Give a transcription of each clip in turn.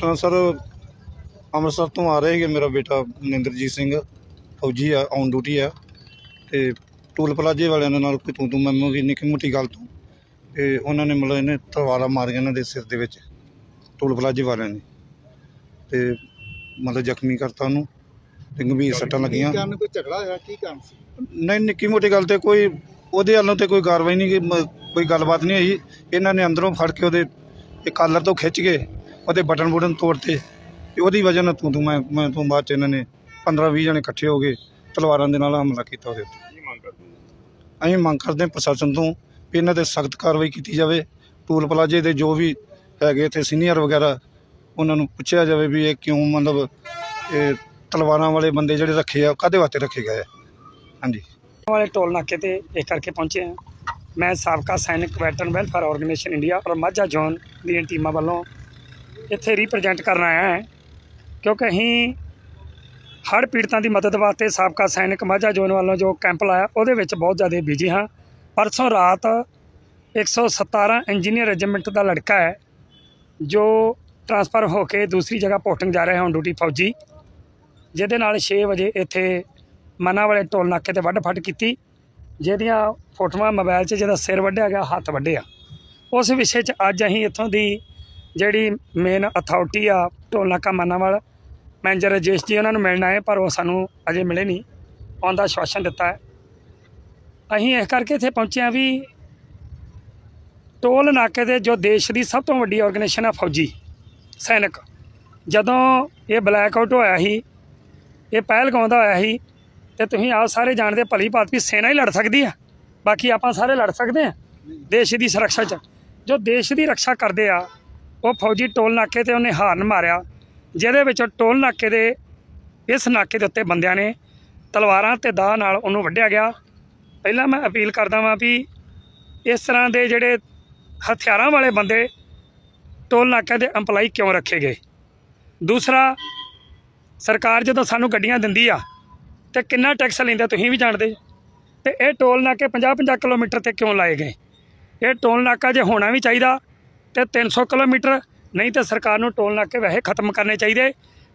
ਤਾਂ ਸਰ ਅੰਮ੍ਰਿਤਸਰ ਤੋਂ ਆ ਰਿਹਾ ਸੀਗਾ ਮੇਰਾ ਬੇਟਾ ਮਨਿੰਦਰਜੀਤ ਸਿੰਘ ਫੌਜੀ ਆ ਔਨ ਡਿਊਟੀ ਆ ਤੇ ਟੂਲ ਪਲਾਜੇ ਵਾਲਿਆਂ ਦੇ ਨਾਲ ਕੋਈ ਤੂੰ ਤੂੰ ਮੈਂ ਮੈਂ ਵੀ ਨਿੱਕੀ ਮੋਟੀ ਗੱਲ ਤੋਂ ਤੇ ਉਹਨਾਂ ਨੇ ਮਤਲਬ ਇਹਨੇ ਤਲਵਾਰਾਂ ਮਾਰੀਆਂ ਇਹਨਾਂ ਦੇ ਸਿਰ ਦੇ ਵਿੱਚ ਟੂਲ ਪਲਾਜੇ ਵਾਲਿਆਂ ਨੇ ਤੇ ਮਤਲਬ ਜ਼ਖਮੀ ਕਰਤਾ ਉਹਨੂੰ ਤੇ ਗੰਭੀਰ ਸੱਟਾਂ ਲੱਗੀਆਂ। ਕਾਰਨ ਕੋਈ ਝਗੜਾ ਹੋਇਆ? ਕੀ ਕਾਰਨ ਸੀ? ਨਹੀਂ ਨਿੱਕੀ ਮੋਟੀ ਗੱਲ ਤੇ ਕੋਈ ਉਹਦੇ ਵੱਲੋਂ ਤੇ ਕੋਈ ਕਾਰਵਾਈ ਨਹੀਂ ਮ- ਕੋਈ ਗੱਲਬਾਤ ਨਹੀਂ ਹੋਈ। ਇਹਨਾਂ ਨੇ ਅੰਦਰੋਂ ਫੜ ਕੇ ਉਹਦੇ ਇਹ ਕਾਲਰ ਤੋਂ ਖਿੱਚ ਕੇ ਉਹਦੇ ਬਟਨ ਬੁਟਨ ਤੋੜਤੇ ਤੇ ਉਹਦੀ ਵਜ੍ਹਾ ਨਾਲ ਤੂੰ ਤੂੰ ਮੈਂ ਮੈਂ ਤੋਂ ਬਾਅਦ ਚ ਇਹਨਾਂ ਨੇ 15 20 ਜਣੇ ਇਕੱਠੇ ਹੋ ਗਏ ਤਲਵਾਰਾਂ ਦੇ ਨਾਲ ਹਮਲਾ ਕੀਤਾ ਉਹਦੇ ਉੱਤੇ ਅਸੀਂ ਮੰਗ ਕਰਦੇ ਹਾਂ ਪ੍ਰਸ਼ਾਸਨ ਤੋਂ ਵੀ ਇਹਨਾਂ ਤੇ ਸਖਤ ਕਾਰਵਾਈ ਕੀਤੀ ਜਾਵੇ। ਟੂਲ ਪਲਾਜੇ ਦੇ ਜੋ ਵੀ ਹੈਗੇ ਇੱਥੇ ਸੀਨੀਅਰ ਵਗੈਰਾ ਉਹਨਾਂ ਨੂੰ ਪੁੱਛਿਆ ਜਾਵੇ ਵੀ ਇਹ ਕਿਉਂ ਮਤਲਬ ਇਹ ਤਲਵਾਰਾਂ ਵਾਲੇ ਬੰਦੇ ਜਿਹੜੇ ਰੱਖੇ ਆ ਕਾਹਦੇ ਵਾਸਤੇ ਰੱਖੇ ਗਏ ਆ? ਹਾਂਜੀ। ਵਾਲੇ ਟੋਲ ਨਾਕੇ ਤੇ ਇਹ ਕਰਕੇ ਪਹੁੰਚੇ ਹਾਂ। ਮੈਂ ਸਾਬਕਾ ਸੈਨਿਕ ਵੈਟਰਨ ਵੈਲਫੇਅਰ ਆਰਗੇਨਾਈਜੇਸ਼ਨ ਇੰਡੀਆ ਔਰ ਮਾਝਾ ਜ਼ੋਨ ਦੀਆਂ ਟੀਮਾਂ ਵੱਲੋਂ ਇੱਥੇ ਰਿਪਰੈਜ਼ੈਂਟ ਕਰਨ ਆਇਆ ਹਾਂ। ਕਿਉਂਕਿ ਅਸੀਂ ਹੜ੍ਹ ਪੀੜਤਾਂ ਦੀ ਮਦਦ ਵਾਸਤੇ ਸਾਬਕਾ ਸੈਨਿਕ ਮਾਝਾ ਜ਼ੋਨ ਵੱਲੋਂ ਜੋ ਕੈਂਪ ਲਾਇਆ, ਉਹਦੇ ਵਿੱਚ ਬਹੁਤ ਜ਼ਿਆਦਾ ਬਿਜ਼ੀ ਹਾਂ। ਪਰਸੋਂ ਰਾਤ 117 ਇੰਜੀਨੀਅਰ ਰੈਜੀਮੈਂਟ ਦਾ ਲੜਕਾ ਹੈ, ਜੋ ਟਰਾਂਸਫਰ ਹੋ ਕੇ ਦੂਸਰੀ ਜਗ੍ਹਾ ਪੋਸਟਿੰਗ ਜਾ ਰਿਹਾ ਹੁਣ ਡਿਊਟੀ ਫੌਜੀ। ਜਿਹਦੇ ਨਾਲ 6 ਵਜੇ ਇੱਥੇ ਮਨਾ ਵਾਲੇ ਟੋਲ ਨਾਕੇ ਤੇ ਵੱਢ ਫੱਟ ਕੀਤੀ। ਜਿਹਦੀਆਂ ਫੋਟੋਆਂ ਮੋਬਾਈਲ 'ਚ ਜਿਹਦਾ ਸਿਰ ਵੱਢਿਆ ਗਿਆ, ਹੱਥ ਵੱਢਿਆ ਉਸ ਵਿਸ਼ੇ 'ਚ ਅੱਜ ਅਸੀਂ ਇੱਥੋਂ ਦੀ ਜਿਹੜੀ ਮੇਨ ਅਥਾਰਟੀ ਆ ਢੋਲ ਨਾਕਾ ਮਾਨਾਵਾਲ ਮੈਨੇਜਰ ਰਜੇਸ਼ ਜੀ ਉਹਨਾਂ ਨੂੰ ਮਿਲਣ ਆਏ, ਪਰ ਉਹ ਸਾਨੂੰ ਅਜੇ ਮਿਲੇ ਨਹੀਂ। ਆਉਣ ਦਾ ਆਸ਼ਵਾਸਨ ਦਿੱਤਾ ਹੈ। ਅਸੀਂ ਇਸ ਕਰਕੇ ਇੱਥੇ ਪਹੁੰਚੇ ਹਾਂ ਵੀ ਟੋਲ ਨਾਕੇ ਦੇ ਜੋ ਦੇਸ਼ ਦੀ ਸਭ ਤੋਂ ਵੱਡੀ ਆਰਗੇਨਾਈਜੇਸ਼ਨ ਆ ਫੌਜੀ, ਸੈਨਿਕ। ਜਦੋਂ ਇਹ ਬਲੈਕ ਆਊਟ ਹੋਇਆ ਸੀ, ਇਹ ਪਹਿਲਗਾਉਂ ਦਾ ਹੋਇਆ ਸੀ, ਤੇ ਤੁਸੀਂ ਆਪ ਸਾਰੇ ਜਾਣਦੇ ਭਲੀ ਭਾਤ ਵੀ ਸੈਨਾ ਹੀ ਲੜ ਸਕਦੀ ਆ। ਬਾਕੀ ਆਪਾਂ ਸਾਰੇ ਲੜ ਸਕਦੇ ਆ। ਦੇਸ਼ ਦੀ ਸੁਰੱਖਿਆ 'ਚ। ਜੋ ਦੇਸ਼ ਦੀ ਰੱਖਿਆ ਕਰਦੇ ਆ ਉਹ ਫੌਜੀ ਟੋਲ ਨਾਕੇ ਤੇ ਉਹਨੇ ਹਾਰਨ ਮਾਰਿਆ, ਜਿਹਦੇ ਵਿੱਚ ਟੋਲ ਨਾਕੇ ਦੇ ਇਸ ਨਾਕੇ ਦੇ ਉੱਤੇ ਬੰਦਿਆਂ ਨੇ ਤਲਵਾਰਾਂ ਤੇ ਦਾਅ ਨਾਲ ਉਹਨੂੰ ਵੱਢਿਆ ਗਿਆ। ਪਹਿਲਾਂ ਮੈਂ ਅਪੀਲ ਕਰਦਾ ਵਾਂ ਵੀ ਇਸ ਤਰ੍ਹਾਂ ਦੇ ਜਿਹੜੇ ਹਥਿਆਰਾਂ ਵਾਲੇ ਬੰਦੇ ਟੋਲ ਨਾਕੇ ਦੇ EMPLOYE ਕਿਉਂ ਰੱਖੇ ਗਏ? ਦੂਸਰਾ, ਸਰਕਾਰ ਜਦੋਂ ਸਾਨੂੰ ਗੱਡੀਆਂ ਦਿੰਦੀ ਆ, ਤੇ ਕਿੰਨਾ ਟੈਕਸ ਲੈਂਦਾ ਤੁਸੀਂ ਵੀ ਜਾਣਦੇ? ਤੇ ਇਹ ਟੋਲ ਨਾਕੇ 50-50 ਕਿਲੋਮੀਟਰ ਤੇ ਕਿਉਂ ਲਾਏ ਗਏ? ਇਹ ਟੋਲ ਨਾਕਾ ਜੇ ਹੋਣਾ ਵੀ ਚਾਹੀਦਾ ਤੇ 300 ਕਿਲੋਮੀਟਰ, ਨਹੀਂ ਤਾਂ ਸਰਕਾਰ ਨੂੰ ਟੋਲ ਨਾਕੇ ਵੈਸੇ ਖਤਮ ਕਰਨੇ ਚਾਹੀਦੇ।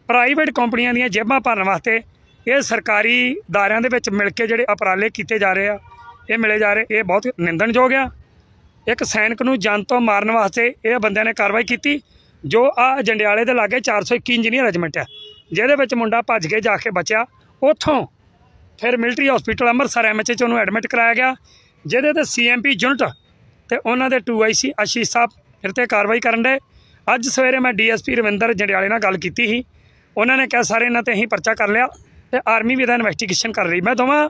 ਪ੍ਰਾਈਵੇਟ ਕੰਪਨੀਆਂ ਦੀਆਂ ਜੇਬਾਂ ਭਰਨ ਵਾਸਤੇ ਇਹ ਸਰਕਾਰੀ ਦਾਇਰਿਆਂ ਦੇ ਵਿੱਚ ਮਿਲ ਕੇ ਜਿਹੜੇ ਉਪਰਾਲੇ ਕੀਤੇ ਜਾ ਰਹੇ ਆ, ਇਹ ਮਿਲੇ ਜਾ ਰਹੇ, ਇਹ ਬਹੁਤ ਨਿੰਦਣਯੋਗ ਆ। ਇੱਕ ਸੈਨਿਕ ਨੂੰ ਜਨ ਤੋਂ ਮਾਰਨ ਵਾਸਤੇ ਇਹ ਬੰਦਿਆਂ ਨੇ ਕਾਰਵਾਈ ਕੀਤੀ, ਜੋ ਆ ਜੰਡਿਆਲੇ ਦੇ ਲਾਗੇ 421 ਇੰਜੀਨੀਅਰ ਰੈਜੀਮੈਂਟ ਆ, ਜਿਹਦੇ ਵਿੱਚ ਮੁੰਡਾ ਭੱਜ ਕੇ ਜਾ ਕੇ ਬਚਿਆ। ਉੱਥੋਂ ਫਿਰ ਮਿਲਟਰੀ ਹਸਪੀਟਲ ਅੰਮ੍ਰਿਤਸਰ ਐਮਐਚਏ ਚ ਉਹਨੂੰ ਐਡਮਿਟ ਕਰਾਇਆ ਗਿਆ, ਜਿਹਦੇ ਤੇ ਸੀਐਮਪੀ ਯੂਨਿਟ ਤੇ ਉਹਨਾਂ ਦੇ 2IC ਆਸ਼ੀਸ਼ ਸਾਹਿਬ ਫਿਰ ਤੇ ਕਾਰਵਾਈ ਕਰਨ ਦੇ। ਅੱਜ ਸਵੇਰੇ ਮੈਂ ਡੀਐਸਪੀ ਰਵਿੰਦਰ ਜੰਡਿਆਲੇ ਨਾਲ ਗੱਲ ਕੀਤੀ ਸੀ। ਉਹਨਾਂ ਨੇ ਕਿਹਾ ਸਾਰੇ ਇਹਨਾਂ ਤੇ ਅਸੀਂ ਪਰਚਾ ਕਰ ਲਿਆ ਤੇ ਆਰਮੀ ਵੀ ਇਹਦਾ ਇਨਵੈਸਟੀਗੇਸ਼ਨ ਕਰ ਰਹੀ। ਮੈਂ ਦੋਵਾਂ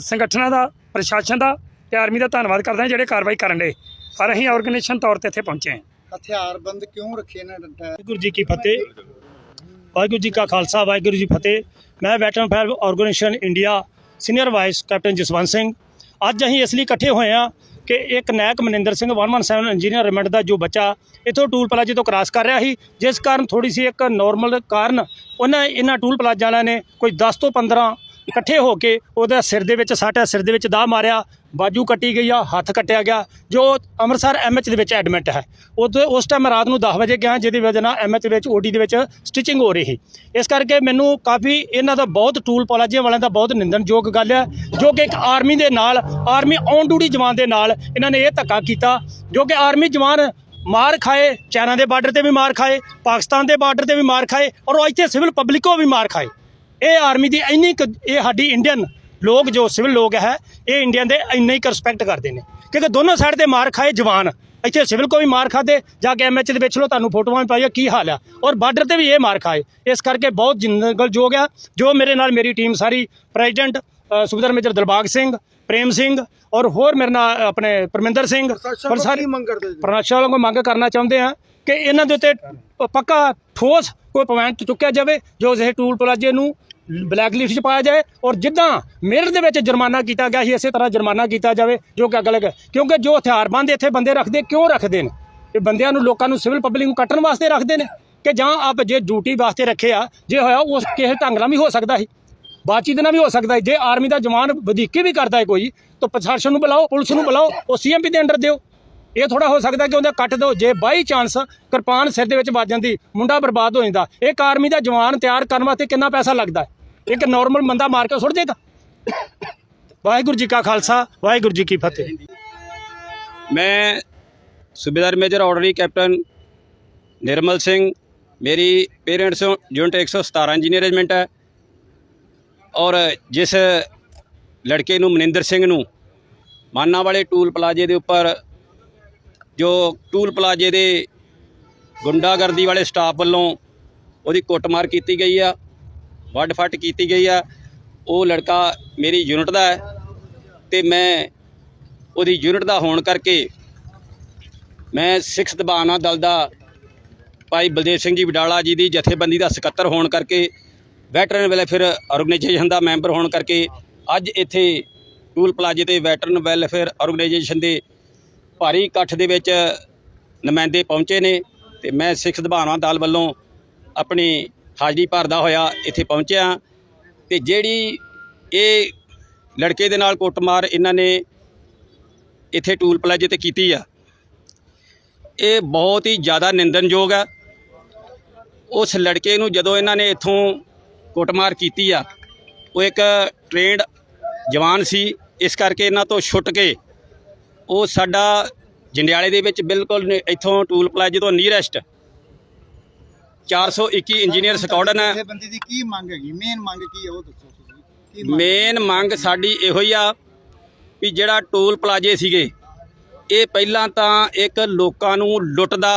ਸੰਗਠਨਾਂ ਦਾ ਪ੍ਰਸ਼ਾਸਨ ਦਾ ਤੇ ਆਰਮੀ ਦਾ ਧੰਨਵਾਦ ਕਰਦਾ ਜਿਹੜੇ ਕਾਰਵਾਈ ਕਰਨ ਦੇ। ਪਰ ਅਸੀਂ ਆਰਗੇਨਾਈਜੇਸ਼ਨ ਤੌਰ ਤੇ ਇੱਥੇ ਪਹੁੰਚੇ ਹਾਂ। ਹਥਿਆਰਬੰਦ ਕਿਉਂ ਰੱਖੇ ਇਹਨਾਂ ਨੇ ਵਾਹਿਗੁਰੂ ਜੀ ਕੀ ਫਤਿਹ। ਵਾਹਿਗੁਰੂ ਜੀ ਕਾ ਖਾਲਸਾ ਵਾਹਿਗੁਰੂ ਜੀ ਫਤਿਹ। ਮੈਂ veteran fire organisation India senior vice captain Jaswant Singh. ਅੱਜ ਅਸੀਂ ਇਸ ਲਈ ਇਕੱਠੇ ਹੋਏ ਹਾਂ ਕਿ ਇੱਕ ਨਾਇਕ ਮਨਿੰਦਰ ਸਿੰਘ 117 ਇੰਜੀਨੀਅਰ ਰਿਮੈਂਡ ਦਾ ਜੋ ਬੱਚਾ ਇਥੋਂ ਟੂਲ ਪਲਾਜ਼ੇ ਤੋਂ ਕ੍ਰਾਸ ਕਰ ਰਿਹਾ ਸੀ, ਜਿਸ ਕਾਰਨ ਥੋੜੀ ਸੀ ਇੱਕ ਨਾਰਮਲ ਕਾਰਨ, ਉਹਨਾਂ ਇਹਨਾਂ ਟੂਲ ਪਲਾਜ਼ਾ ਵਾਲਿਆਂ ਨੇ ਕੋਈ 10 ਤੋਂ 15 ਇਕੱਠੇ ਹੋ ਕੇ ਉਹਦਾ ਸਿਰ ਦੇ ਵਿੱਚ ਸੱਟ ਹੈ ਸਿਰ ਦੇ ਵਿੱਚ ਦਾਅ ਮਾਰਿਆ, ਬਾਜੂ ਕੱਟੀ ਗਈ ਆ, ਹੱਥ ਕੱਟਿਆ ਗਿਆ, ਜੋ ਅੰਮ੍ਰਿਤਸਰ ਐਮਐਚ ਦੇ ਵਿੱਚ ਐਡਮਿਟ ਹੈ। ਉਦੋਂ, ਉਸ ਟਾਈਮ ਰਾਤ ਨੂੰ 10 ਵਜੇ ਗਿਆ, ਜਿਹਦੀ ਵਜ੍ਹਾ ਨਾਲ ਐਮਐਚ ਵਿੱਚ ਓਟੀ ਦੇ ਵਿੱਚ ਸਟਿਚਿੰਗ ਹੋ ਰਹੀ ਸੀ। ਇਸ ਕਰਕੇ ਮੈਨੂੰ ਕਾਫੀ ਇਹਨਾਂ ਦਾ ਬਹੁਤ ਟੂਲ ਪਲਾਜੇ ਵਾਲਿਆਂ ਦਾ ਬਹੁਤ ਨਿੰਦਣਯੋਗ ਗੱਲ ਹੈ ਜੋ ਕਿ ਇੱਕ ਆਰਮੀ ਦੇ ਨਾਲ ਆਰਮੀ ਔਨ ਡਿਊਟੀ ਜਵਾਨ ਦੇ ਨਾਲ ਇਹਨਾਂ ਨੇ ਇਹ ਧੱਕਾ ਕੀਤਾ, ਜੋ ਕਿ ਆਰਮੀ ਜਵਾਨ ਮਾਰ ਖਾਏ ਚਾਈਨਾ ਦੇ ਬਾਰਡਰ ਤੇ ਵੀ ਮਾਰ ਖਾਏ, ਪਾਕਿਸਤਾਨ ਦੇ ਬਾਰਡਰ ਤੇ ਵੀ ਮਾਰ ਖਾਏ, ਔਰ ਇੱਥੇ ਸਿਵਲ ਪਬਲਿਕੋ ਵੀ ਮਾਰ ਖਾਏ। ਇਹ ਆਰਮੀ ਦੀ ਇੰਨੀ ਕੁ- ਇਹ ਸਾਡੀ ਇੰਡੀਅਨ ਲੋਕ ਜੋ ਸਿਵਲ ਲੋਕ ਹੈ ਇਹ ਇੰਡੀਅਨ ਦੇ ਇੰਨਾ ਹੀ ਰਿਸਪੈਕਟ ਕਰਦੇ ਨੇ। ਕਿਉਂਕਿ ਦੋਨੋਂ ਸਾਈਡ ਤੇ ਮਾਰ ਖਾਏ ਜਵਾਨ। ਇੱਥੇ ਸਿਵਲ ਕੋ ਵੀ ਮਾਰ ਖਾਦੇ ਜਾ ਕੇ ਐਮਐਚ ਦੇ ਵਿੱਚ ਲੋ ਤੁਹਾਨੂੰ ਫੋਟੋਆਂ ਵੀ ਪਾਈਆਂ ਕੀ ਹਾਲ ਆ। ਔਰ ਬਾਰਡਰ ਤੇ ਵੀ ਇਹ ਮਾਰ ਖਾਏ। ਇਸ ਕਰਕੇ ਬਹੁਤ ਜਿੰਦਗਲਯੋਗ ਆ। ਜੋ ਮੇਰੇ ਨਾਲ ਮੇਰੀ ਟੀਮ ਸਾਰੀ ਪ੍ਰੈਜ਼ੀਡੈਂਟ ਸੁਬੇਦਾਰ ਮੇਜਰ ਦਿਲਬਾਗ ਸਿੰਘ ਪ੍ਰੇਮ ਸਿੰਘ ਔਰ ਹੋਰ ਮੇਰੇ ਨਾਲ ਆਪਣੇ ਪਰਮਿੰਦਰ ਸਿੰਘ ਪਰ ਸਾਰੀ ਮੰਗ ਕਰਦੇ ਜੀ? ਪ੍ਰਸ਼ਾਸਨ ਵੱਲੋਂ ਮੰਗ ਕਰਨਾ ਚਾਹੁੰਦੇ ਆ ਕਿ ਇਹਨਾਂ ਦੇ ਉੱਤੇ ਪੱਕਾ ਠੋਸ ਕੋਈ ਪੁਆਇੰਟ ਚੁੱਕਿਆ ਜਾਵੇ ਜੋ ਇਹ ਟੂਲ ਪਲਾਜੇ ਨੂੰ ਬਲੈਕ ਲਿਸਟ 'ਚ ਪਾਇਆ ਜਾਏ ਔਰ ਜਿੱਦਾਂ ਮੇਰਠ ਦੇ ਵਿੱਚ ਜੁਰਮਾਨਾ ਕੀਤਾ ਗਿਆ ਸੀ, ਇਸੇ ਤਰ੍ਹਾਂ ਜੁਰਮਾਨਾ ਕੀਤਾ ਜਾਵੇ, ਜੋ ਕਿ ਅਗਲੇ ਕਿਉਂਕਿ ਜੋ ਹਥਿਆਰਬੰਦ ਇੱਥੇ ਬੰਦੇ ਰੱਖਦੇ, ਕਿਉਂ ਰੱਖਦੇ ਨੇ? ਇਹ ਬੰਦਿਆਂ ਨੂੰ ਲੋਕਾਂ ਨੂੰ ਸਿਵਲ ਪਬਲਿਕ ਨੂੰ ਕੱਟਣ ਵਾਸਤੇ ਰੱਖਦੇ ਨੇ ਕਿ ਜਾਂ ਆਪ ਜੇ ਡਿਊਟੀ ਵਾਸਤੇ ਰੱਖੇ ਆ, ਜੇ ਹੋਇਆ ਉਸ ਕਿਸੇ ਢੰਗ ਨਾਲ ਵੀ ਹੋ ਸਕਦਾ ਸੀ, ਬਾਤਚੀਤ ਨਾਲ ਵੀ ਹੋ ਸਕਦਾ ਜੇ ਆਰਮੀ ਦਾ ਜਵਾਨ ਵਧੀਕੀ ਵੀ ਕਰਦਾ ਹੈ ਕੋਈ, ਤਾਂ ਪ੍ਰਸ਼ਾਸਨ ਨੂੰ ਬੁਲਾਓ, ਪੁਲਿਸ ਨੂੰ ਬੁਲਾਓ, ਉਹ ਸੀਐਮਪੀ ਦੇ ਅੰਡਰ ਦਿਓ। ਇਹ ਥੋੜਾ ਹੋ ਸਕਦਾ ਕਿ ਉਹਦੇ ਕੱਟ ਦੋ ਜੇ ਬਾਈ ਚਾਂਸ ਕਿਰਪਾਨ ਸਿਰ ਦੇ ਵਿੱਚ ਵੱਜ ਜਾਂਦੀ, ਮੁੰਡਾ ਬਰਬਾਦ ਹੋ ਜਾਂਦਾ, ਇੱਕ ਆਰਮੀ ਦਾ ਜਵਾਨ ਤਿਆਰ ਕਰਨ ਵਾਸਤੇ ਕਿੰਨਾ ਪੈਸਾ ਲੱਗਦਾ ਇੱਕ ਨਾਰਮਲ ਬੰਦਾ ਮਾਰ ਕੇ ਸੁੱਟ ਦੇਗਾ। ਵਾਹਿਗੁਰੂ ਜੀ ਕਾ ਖਾਲਸਾ, ਵਾਹਿਗੁਰੂ ਜੀ ਕੀ ਫਤਿਹ। ਮੈਂ ਸੂਬੇਦਾਰ ਮੇਜਰ ਆਰਡਰੀ ਕੈਪਟਨ ਨਿਰਮਲ ਸਿੰਘ, ਮੇਰੀ ਪੇਰੈਂਟਸ ਯੂਨਿਟ 117 ਇੰਜੀਨੀਅਰ ਰੈਜੀਮੈਂਟ ਹੈ ਔਰ ਜਿਸ ਲੜਕੇ ਨੂੰ ਮਨਿੰਦਰ ਸਿੰਘ ਨੂੰ ਮਾਨਾ ਵਾਲੇ ਟੂਲ ਪਲਾਜੇ ਦੇ ਉੱਪਰ, ਜੋ ਟੂਲ ਪਲਾਜੇ ਦੇ ਗੁੰਡਾਗਰਦੀ ਵਾਲੇ ਸਟਾਫ ਵੱਲੋਂ ਉਹਦੀ ਕੁੱਟਮਾਰ ਕੀਤੀ ਗਈ ਆ ਵੱਡ ਫੱਟ ਕੀਤੀ ਗਈ ਆ। ਉਹ ਲੜਕਾ ਮੇਰੀ ਯੂਨਿਟ ਦਾ ਹੈ ਤੇ ਮੈਂ ਉਹਦੀ ਯੂਨਿਟ ਦਾ ਹੋਣ ਕਰਕੇ ਮੈਂ ਸਿੱਖ ਦਬਾਨਾ ਦਲ ਦਾ ਭਾਈ ਬਲਦੇਵ ਸਿੰਘ ਜੀ ਵਡਾਲਾ ਜੀ ਦੀ ਜਥੇਬੰਦੀ ਦਾ ਸਕੱਤਰ ਹੋਣ ਕਰਕੇ ਵੈਟਰਨ ਵੈਲਫੇਅਰ ਆਰਗੇਨਾਈਜੇਸ਼ਨ ਦਾ ਮੈਂਬਰ ਹੋਣ ਕਰਕੇ, ਅੱਜ ਇੱਥੇ ਟੂਲ ਪਲਾਜ਼ੇ ਤੇ ਵੈਟਰਨ ਵੈਲਫੇਅਰ ਆਰਗੇਨਾਈਜੇਸ਼ਨ ਦੇ ਭਾਰੀ ਇਕੱਠ ਦੇ ਵਿੱਚ ਨੁਮਾਇੰਦੇ ਪਹੁੰਚੇ ਨੇ ਤੇ ਮੈਂ ਸਿੱਖ ਦਬਾਨਾ ਦਲ ਵੱਲੋਂ ਆਪਣੀ ਹਾਜ਼ਰੀ ਭਰਦਾ ਹੋਇਆ ਇੱਥੇ ਪਹੁੰਚਿਆ ਤੇ ਜਿਹੜੀ ਇਹ ਲੜਕੇ ਦੇ ਨਾਲ ਕੁੱਟਮਾਰ ਇਹਨਾਂ ਨੇ ਇੱਥੇ ਟੂਲ ਪਲਾਜ਼ੇ ਤੇ ਕੀਤੀ ਆ, ਇਹ ਬਹੁਤ ਹੀ ਜ਼ਿਆਦਾ ਨਿੰਦਨਯੋਗ ਆ। ਉਸ ਲੜਕੇ ਨੂੰ ਜਦੋਂ ਇਹਨਾਂ ਨੇ ਇੱਥੋਂ ਕੁੱਟਮਾਰ ਕੀਤੀ ਆ, ਉਹ ਇੱਕ ਟ੍ਰੇਨਡ ਜਵਾਨ ਸੀ, ਇਸ ਕਰਕੇ ਇਹਨਾਂ ਤੋਂ ਛੁੱਟ ਕੇ ਉਹ ਸਾਡਾ ਜੰਡਿਆਲੇ ਦੇ ਵਿੱਚ ਬਿਲਕੁਲ ਇੱਥੋਂ ਟੂਲ ਪਲਾਜ਼ੇ ਤੋਂ ਨੀਅਰੈਸਟ 421 ਇੰਜੀਨੀਅਰ ਸਕਾਡਨ ਹੈ ਬੰਦੀ ਦੀ ਕੀ ਮੰਗ ਹੈਗੀ? ਮੇਨ ਮੰਗ ਕੀ ਹੈ? ਉਹ ਦੱਸੋ ਤੁਸੀਂ। ਮੇਨ ਮੰਗ ਸਾਡੀ ਇਹੋ ਹੀ ਆ ਵੀ ਜਿਹੜਾ ਟੋਲ ਪਲਾਜੇ ਸੀਗੇ ਇਹ ਪਹਿਲਾਂ ਤਾਂ ਇੱਕ ਲੋਕਾਂ ਨੂੰ ਲੁੱਟ ਦਾ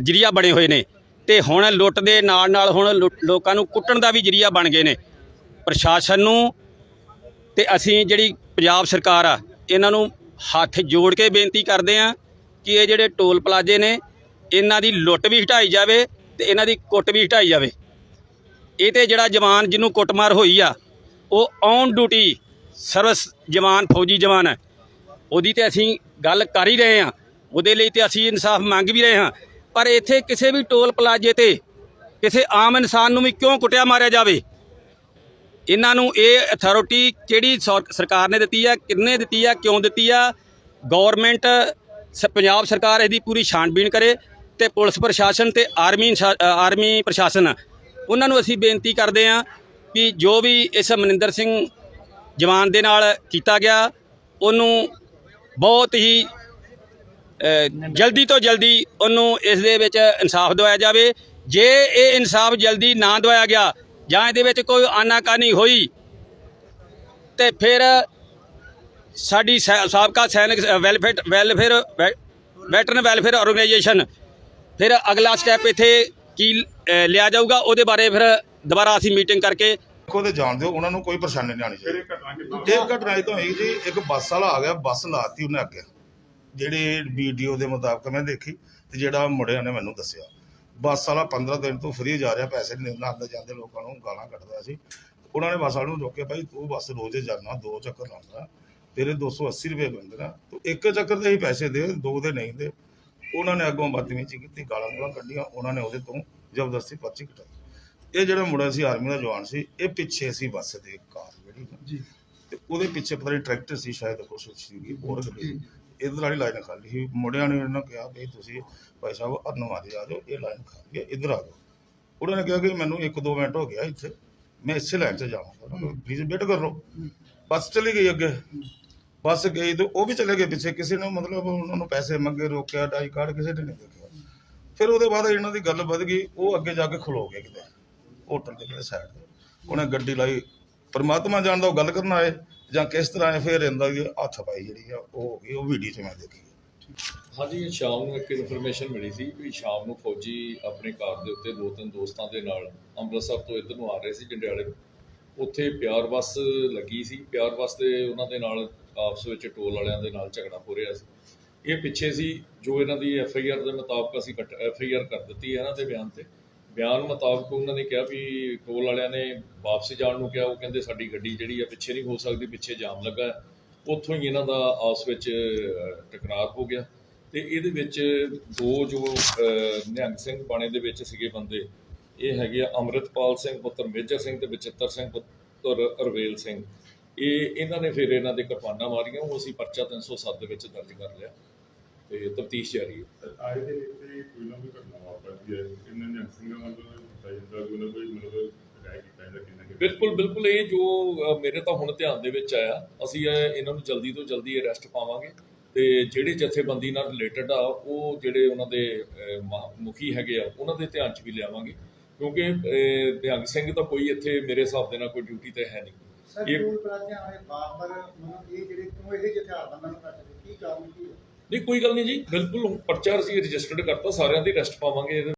ਜਰੀਆ ਬਣੇ ਹੋਏ ਨੇ। ਤੇ ਹੁਣ ਲੁੱਟ ਦੇ ਨਾਲ ਨਾਲ ਹੁਣ ਲੋਕਾਂ ਨੂੰ ਕੁੱਟਣ ਦਾ ਵੀ ਜਰੀਆ ਬਣ ਗਏ ਨੇ। ਪ੍ਰਸ਼ਾਸਨ ਨੂੰ ਤੇ ਅਸੀਂ ਜਿਹੜੀ ਪੰਜਾਬ ਸਰਕਾਰ ਆ ਇਹਨਾਂ ਨੂੰ ਹੱਥ ਜੋੜ ਕੇ ਬੇਨਤੀ ਕਰਦੇ ਆ ਕਿ ਇਹ ਜਿਹੜੇ ਟੋਲ ਪਲਾਜੇ ਨੇ ਇਹਨਾਂ ਦੀ ਲੁੱਟ ਵੀ ਹਟਾਈ ਜਾਵੇ ਤੇ ਇਹਨਾਂ ਦੀ ਕੁੱਟ ਵੀ ਹਟਾਈ ਜਾਵੇ। ਇਹ ਤੇ ਜਿਹੜਾ ਜਵਾਨ ਜਿਹਨੂੰ ਕੁੱਟਮਾਰ ਹੋਈ ਆ, ਉਹ ਔਨ ਡਿਊਟੀ ਸਰਵਿਸ ਜਵਾਨ, ਫੌਜੀ ਜਵਾਨ ਹੈ। ਉਹਦੀ ਤੇ ਅਸੀਂ ਗੱਲ ਕਰ ਹੀ ਰਹੇ ਹਾਂ। ਉਹਦੇ ਲਈ ਤੇ ਅਸੀਂ ਇਨਸਾਫ ਮੰਗ ਵੀ ਰਹੇ ਹਾਂ। ਪਰ ਇੱਥੇ ਕਿਸੇ ਵੀ ਟੋਲ ਪਲਾਜੇ ਤੇ ਕਿਸੇ ਆਮ ਇਨਸਾਨ ਨੂੰ ਵੀ ਕਿਉਂ ਕੁੱਟਿਆ ਮਾਰਿਆ ਜਾਵੇ? ਇਹਨਾਂ ਨੂੰ ਇਹ ਅਥਾਰਟੀ ਕਿਹੜੀ ਸੌਰ- ਸਰਕਾਰ ਨੇ ਦਿੱਤੀ ਆ ਕਿੰਨੇ ਦਿੱਤੀ ਆ, ਕਿਉਂ ਦਿੱਤੀ ਆ? ਗਵਰਨਮੈਂਟ ਸ- ਪੰਜਾਬ ਸਰਕਾਰ ਇਹਦੀ ਪੂਰੀ ਛਾਣਬੀਣ ਕਰੇ। ਤੇ ਪੁਲਿਸ ਪ੍ਰਸ਼ਾਸਨ ਤੇ ਆਰਮੀ ਇਨਸ਼ਾ- ਆਰਮੀ ਪ੍ਰਸ਼ਾਸਨ। ਉਹਨਾਂ ਨੂੰ ਅਸੀਂ ਬੇਨਤੀ ਕਰਦੇ ਹਾਂ ਕਿ ਜੋ ਵੀ ਇਸ ਮਨਿੰਦਰ ਸਿੰਘ ਜਵਾਨ ਦੇ ਨਾਲ ਕੀਤਾ ਗਿਆ, ਉਹਨੂੰ ਬਹੁਤ ਹੀ ਜਲਦੀ ਤੋਂ ਜਲਦੀ ਉਹਨੂੰ ਇਸ ਦੇ ਵਿੱਚ ਇਨਸਾਫ ਦਵਾਇਆ ਜਾਵੇ। ਜੇ ਇਹ ਇਨਸਾਫ ਜਲਦੀ ਨਾ ਦਵਾਇਆ ਗਿਆ, ਜਾਂ ਇਹਦੇ ਵਿੱਚ ਕੋਈ ਆਨਾਕਾਨੀ ਹੋਈ, ਤੇ ਫਿਰ ਸਾਡੀ ਸੈ- ਸਾਬਕਾ ਸੈਨਿਕ ਵੈਲਫੇਅਰ ਵੈਲਫੇਅਰ, ਵੈ- ਵੈਟਰਨ ਵੈਲਫੇਅਰ ਆਰਗੇਨਾਈਜੇਸ਼ਨ ਫਿਰ ਅਗਲਾ ਸਟੈਪ ਇੱਥੇ ਕੀ ਲਿਆ ਜਾਊਗਾ? ਉਹਦੇ ਬਾਰੇ ਫਿਰ ਦੁਬਾਰਾ ਅਸੀਂ ਮੀਟਿੰਗ ਕਰਕੇ ਦੇਖੋ ਜਾਣ ਦਿਓ, ਉਹਨਾਂ ਨੂੰ ਕੋਈ ਪਰੇਸ਼ਾਨੀ ਨਹੀਂ ਆਣੀ ਚਾਹੀਦੀ। ਇਹ ਘਟਨਾ ਇਹ ਤਾਂ ਹੋਈ ਜੀ, ਇੱਕ ਬੱਸ ਵਾਲਾ ਆ ਗਿਆ, ਬੱਸ ਲਾਤੀ ਉਹਨੇ ਅੱਗੇ। ਜਿਹੜੇ ਵੀਡੀਓ ਦੇ ਮੁਤਾਬਕ ਮੈਂ ਦੇਖੀ ਤੇ ਜਿਹੜਾ ਮੁੰਡਿਆਂ ਨੇ ਮੈਨੂੰ ਦੱਸਿਆ। ਬੱਸ ਵਾਲਾ 15 ਦਿਨ ਤੋਂ ਫਰੀ ਜਾ ਰਿਹਾ, ਪੈਸੇ ਨਹੀਂ ਦਿੰਦਾ ਆਉਂਦੇ ਜਾਂਦੇ ਲੋਕਾਂ ਨੂੰ ਗਾਲਾਂ ਕੱਢਦਾ ਸੀ। ਉਹਨਾਂ ਨੇ ਬੱਸ ਵਾਲੇ ਨੂੰ ਰੋਕਿਆ, ਭਾਈ ਤੂੰ ਬੱਸ ਰੋਜ਼ ਜਾਣਾ, ਦੋ ਚੱਕਰ ਲਾਉਂਦਾ, ਤੇਰੇ 280 ਰੁਪਏ ਬਣਦੇ ਨਾ। ਤੂੰ ਇੱਕ ਚੱਕਰ ਦੇ ਹੀ ਪੈਸੇ ਦੇ, ਦੋ ਦੇ ਨਹੀਂ ਦੇ। ਉਹਨਾਂ ਨੇ ਅੱਗੋਂ ਬਦਤਮੀਜ਼ੀ ਕੀਤੀ ਗਾਲਾਂ ਗੂਲਾਂ ਕੱਢੀਆਂ ਉਹਨਾਂ ਨੇ ਉਹਦੇ ਤੋਂ ਜ਼ਬਰਦਸਤੀ ਪਰਚੀ ਕਟਾਈ। ਇਹ ਜਿਹੜਾ ਮੁੰਡਾ ਸੀ ਆਰਮੀ ਦਾ ਜਵਾਨ ਸੀ ਇਹ ਪਿੱਛੇ ਸੀ ਬੱਸ ਦੇ ਕਾਰ ਜਿਹੜੀ ਜੀ। ਤੇ ਉਹਦੇ ਪਿੱਛੇ ਪਤਾ ਨਹੀਂ ਟਰੈਕਟਰ ਸੀ ਸ਼ਾਇਦ ਕੁਛ ਸੀਗੀ ਬੋਰ ਗੱਡੀ ਇਧਰ ਵਾਲੀ ਲਾਈਨ ਖਾਲੀ ਸੀ। ਮੁੰਡਿਆਂ ਨੇ ਉਹਨਾਂ ਕਿਹਾ ਵੀ ਤੁਸੀਂ ਭਾਈ ਸਾਹਿਬ ਅਰਨਵਾਦੀ ਆ ਜਾਓ ਇਹ ਲਾਈਨ ਖਾਲੀ ਹੈ ਇਧਰ ਆ ਜਾਓ। ਉਹਨਾਂ ਨੇ ਕਿਹਾ ਕਿ ਮੈਨੂੰ 1-2 ਮਿੰਟ ਹੋ ਗਿਆ ਇੱਥੇ ਮੈਂ ਇਸੇ ਲਾਈਨ 'ਚ ਜਾਵਾਂਗਾ। ਪਲੀਜ਼ ਵੇਟ ਕਰ। ਬੱਸ ਚਲੀ ਗਈ ਅੱਗੇ। ਬੱਸ ਗਈ ਤੇ ਉਹ ਵੀ ਚਲੇ ਗਏ ਪਿੱਛੇ। ਕਿਸੇ ਨੇ ਮਤਲਬ ਉਹਨਾਂ ਨੂੰ ਪੈਸੇ ਮੰਗੇ, ਰੋਕਿਆ ਡਾਈ ਕਾਰਡ ਕਿਸੇ ਨੇ ਨਹੀਂ ਦੇਖਿਆ। ਫਿਰ ਉਹਦੇ ਬਾਅਦ ਇਹਨਾਂ ਦੀ ਗੱਲ ਵੱਧ ਗਈ। ਉਹ ਅੱਗੇ ਜਾ ਕੇ ਖਲੋ ਗਏ ਕਿਤੇ, ਹੋਟਲ ਦੇ ਕਿਤੇ ਸਾਈਡ ਤੇ। ਉਹਨੇ ਗੱਡੀ ਲਾਈ। ਪਰਮਾਤਮਾ ਜਾਣਦਾ ਉਹ ਗੱਲ ਕਰਨ ਆਏ, ਜਾਂ ਕਿਸ ਤਰ੍ਹਾਂ ਆਏ, ਫਿਰ ਇਹਦਾ ਹੱਥ ਪਾਈ ਜਿਹੜੀ ਆ, ਉਹ ਹੋ ਗਈ। ਉਹ ਵੀਡੀਓ 'ਚ ਮੈਂ ਦੇਖੀ। ਹਾਂਜੀ ਸ਼ਾਮ ਨੂੰ ਇੱਕ ਇਨਫੋਰਮੇਸ਼ਨ ਮਿਲੀ ਸੀ ਵੀ ਸ਼ਾਮ ਨੂੰ ਫੌਜੀ ਆਪਣੇ ਕਾਰ ਦੇ ਉੱਤੇ ਦੋ ਤਿੰਨ ਦੋਸਤਾਂ ਦੇ ਨਾਲ ਅੰਮ੍ਰਿਤਸਰ ਤੋਂ ਇੱਧਰ ਨੂੰ ਆ ਰਹੇ ਸੀ, ਜੰਡਿਆਲੇ। ਉੱਥੇ ਪਿਆਰ ਬੱਸ ਲੱਗੀ ਸੀ। ਪਿਆਰ ਬੱਸ ਦੇ ਉਹਨਾਂ ਦੇ ਨਾਲ ਆਪਸ ਵਿੱਚ ਟੋਲ ਵਾਲਿਆਂ ਦੇ ਨਾਲ ਝਗੜਾ ਹੋ ਰਿਹਾ ਸੀ। ਇਹ ਪਿੱਛੇ ਸੀ, ਜੋ ਇਹਨਾਂ ਦੀ ਐਫ ਆਈ ਆਰ ਦੇ ਮੁਤਾਬਕ ਅਸੀਂ ਐਫ ਆਈ ਆਰ ਕਰ ਦਿੱਤੀ ਹੈ ਇਹਨਾਂ ਦੇ ਬਿਆਨ ਤੇ। ਬਿਆਨ ਮੁਤਾਬਕ ਉਹਨਾਂ ਨੇ ਕਿਹਾ ਵੀ ਟੋਲ ਵਾਲਿਆਂ ਨੇ ਵਾਪਸ ਜਾਣ ਨੂੰ ਕਿਹਾ, ਉਹ ਕਹਿੰਦੇ ਸਾਡੀ ਗੱਡੀ ਜਿਹੜੀ ਆ ਪਿੱਛੇ ਨਹੀਂ ਹੋ ਸਕਦੀ, ਪਿੱਛੇ ਜਾਮ ਲੱਗਾ ਉੱਥੋਂ ਹੀ ਇਹਨਾਂ ਦਾ ਆਪਸ ਵਿੱਚ ਟਕਰਾਅ ਹੋ ਗਿਆ। ਤੇ ਇਹਦੇ ਵਿੱਚ ਦੋ ਜੋ ਨਿਹੰਗ ਸਿੰਘ ਬਾਣੇ ਦੇ ਵਿੱਚ ਸੀਗੇ ਬੰਦੇ, ਇਹ ਹੈਗੇ ਆ ਅੰਮ੍ਰਿਤਪਾਲ ਸਿੰਘ ਪੁੱਤਰ, ਮੇਜਰ ਸਿੰਘ ਤੇ ਬਚਿੱਤਰ ਸਿੰਘ ਪੁੱਤਰ ਅਰਵੇਲ ਸਿੰਘ। ਇਹ ਇਹਨਾਂ ਨੇ ਫਿਰ ਇਹਨਾਂ ਦੇ ਕਿਰਪਾਨਾਂ ਮਾਰੀਆਂ ਉਹ ਅਸੀਂ ਪਰਚਾ 307 ਦੇ ਵਿੱਚ ਦਰਜ ਕਰ ਲਿਆ ਤੇ ਤਫਤੀਸ਼ ਜਾਰੀ ਹੈ। ਆਏ ਦੇ ਵਿੱਚ ਕੋਈ ਨਾ ਕੋਈ ਘਟਨਾ ਵਾਪਰਦੀ ਹੈ ਇਹਨਾਂ ਨੇ ਸਿੰਘਾਂ ਵੱਲੋਂ ਕੀਤਾ ਜਾਂਦਾ ਕੋਈ ਨਾ ਕੋਈ ਮਤਲਬ ਰਾਇ ਕੀਤਾ ਜਾਂਦਾ ਕਿੰਨਾ ਕਿ ਬਿਲਕੁਲ ਬਿਲਕੁਲ ਇਹ ਜੋ ਮੇਰੇ ਤਾਂ ਹੁਣ ਧਿਆਨ ਦੇ ਵਿੱਚ ਆਇਆ ਅਸੀਂ ਇਹ- ਇਹਨਾਂ ਨੂੰ ਜਲਦੀ ਤੋਂ ਜਲਦੀ ਅਰੈਸਟ ਪਾਵਾਂਗੇ ਤੇ ਜਿਹੜੇ ਜਥੇਬੰਦੀ ਨਾਲ ਰਿਲੇਟਡ ਆ ਉਹ ਜਿਹੜੇ ਉਹਨਾਂ ਦੇ ਮੁਖੀ ਹੈਗੇ ਆ ਉਹਨਾਂ ਦੇ ਧਿਆਨ 'ਚ ਵੀ ਲਿਆਵਾਂਗੇ ਕਿਉਂਕਿ ਨਿਹੰਗ ਸਿੰਘ ਤਾਂ ਕੋਈ ਇੱਥੇ ਮੇਰੇ ਹਿਸਾਬ ਦੇ ਨਾਲ ਕੋਈ ਡਿਊਟੀ ਤੇ ਹੈ ਨਹੀਂ। ਸਰ ਇਹ- ਟੂਲ ਪਲਾਜ਼ਿਆਂ ਵਾਲੇ ਬਾਰ-ਬਾਰ ਮਤਲਬ ਇਹ ਜਿਹੜੇ ਕਿਉਂ ਇਹਦੇ ਜਿਹੇ ਹਥਿਆਰਬੰਦਾਂ ਨੂੰ ਕਰਦੇ ਕੀ ਕਾਰਨ ਕੀ ਹੈ? ਨਹੀਂ ਕੋਈ ਗੱਲ ਨਹੀਂ ਜੀ ਬਿਲਕੁਲ ਪਰਚਾ ਅਸੀਂ ਰਜਿਸਟਰਡ ਕਰਤਾ ਸਾਰਿਆਂ ਦੀ ਅਰੈਸਟ ਪਾਵਾਂਗੇ ਇਹਦੇ